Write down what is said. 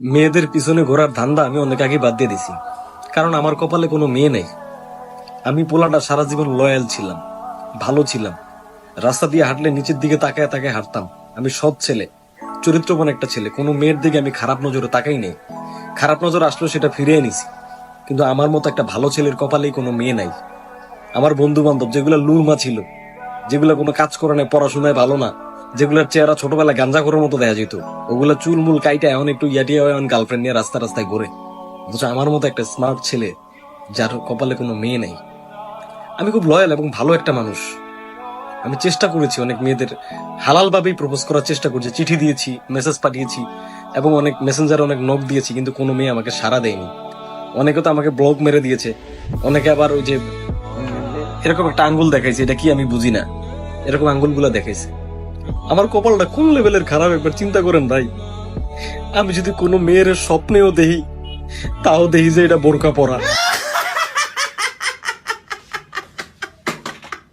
মেয়েদের পিছনে ঘোরার ধান্দা আমি অনেক আগে বাদ দিয়ে দিছি কারণ আমার কপালে কোনো মেয়ে নেই। আমি পোলাটা সারা জীবন লয়াল ছিলাম, ভালো ছিলাম। রাস্তা দিয়ে হাঁটলে নিচের দিকে তাকায় তাকায় হাঁটতাম। আমি সৎ ছেলে, চরিত্রবান একটা ছেলে। কোনো মেয়ের দিকে আমি খারাপ নজরে তাকাই নেই। খারাপ নজর আসলো সেটা ফিরিয়ে নিছি। কিন্তু আমার মতো একটা ভালো ছেলের কপালেই কোনো মেয়ে নাই। আমার বন্ধু বান্ধব যেগুলো লুরমা ছিল, যেগুলো কোনো কাজ করে না পড়াশোনায় ভালো না যেগুলোর চেহারা ছোটবেলায় গাঞ্জা করার মতো দেখা যেত। ওগুলো চুলমুল কাইটা এখন একটু ইয়াটিয়া এখন গার্লফ্রেন্ড নিয়ে রাস্তা রাস্তায় ঘুরে। অথচ আমার মতো একটা স্মার্ট ছেলে, যার কপালে কোনো মেয়ে নেই। আমি খুব লয়াল এবং ভালো একটা মানুষ। আমি চেষ্টা করেছি অনেক মেয়েদের হালাল ভাবেই প্রপোজ করার চেষ্টা করছি, চিঠি দিয়েছি মেসেজ পাঠিয়েছি এবং অনেক মেসেঞ্জার অনেক নক দিয়েছি, কিন্তু কোনো মেয়ে আমাকে সাড়া দেয়নি। অনেকে তো আমাকে ব্লক মেরে দিয়েছে। অনেকে আবার ওই যে এরকম একটা আঙ্গুল দেখাইছে, এটা কি আমি বুঝি না। এরকম আঙ্গুলগুলো দেখাইছে। আমার কপালটা কোন লেভেলের খারাপ, একবার চিন্তা করেন ভাই। আমি যদি কোনো মেয়ের স্বপ্নেও দেখি, তাও দেখি যে এটা বোরকা পরা।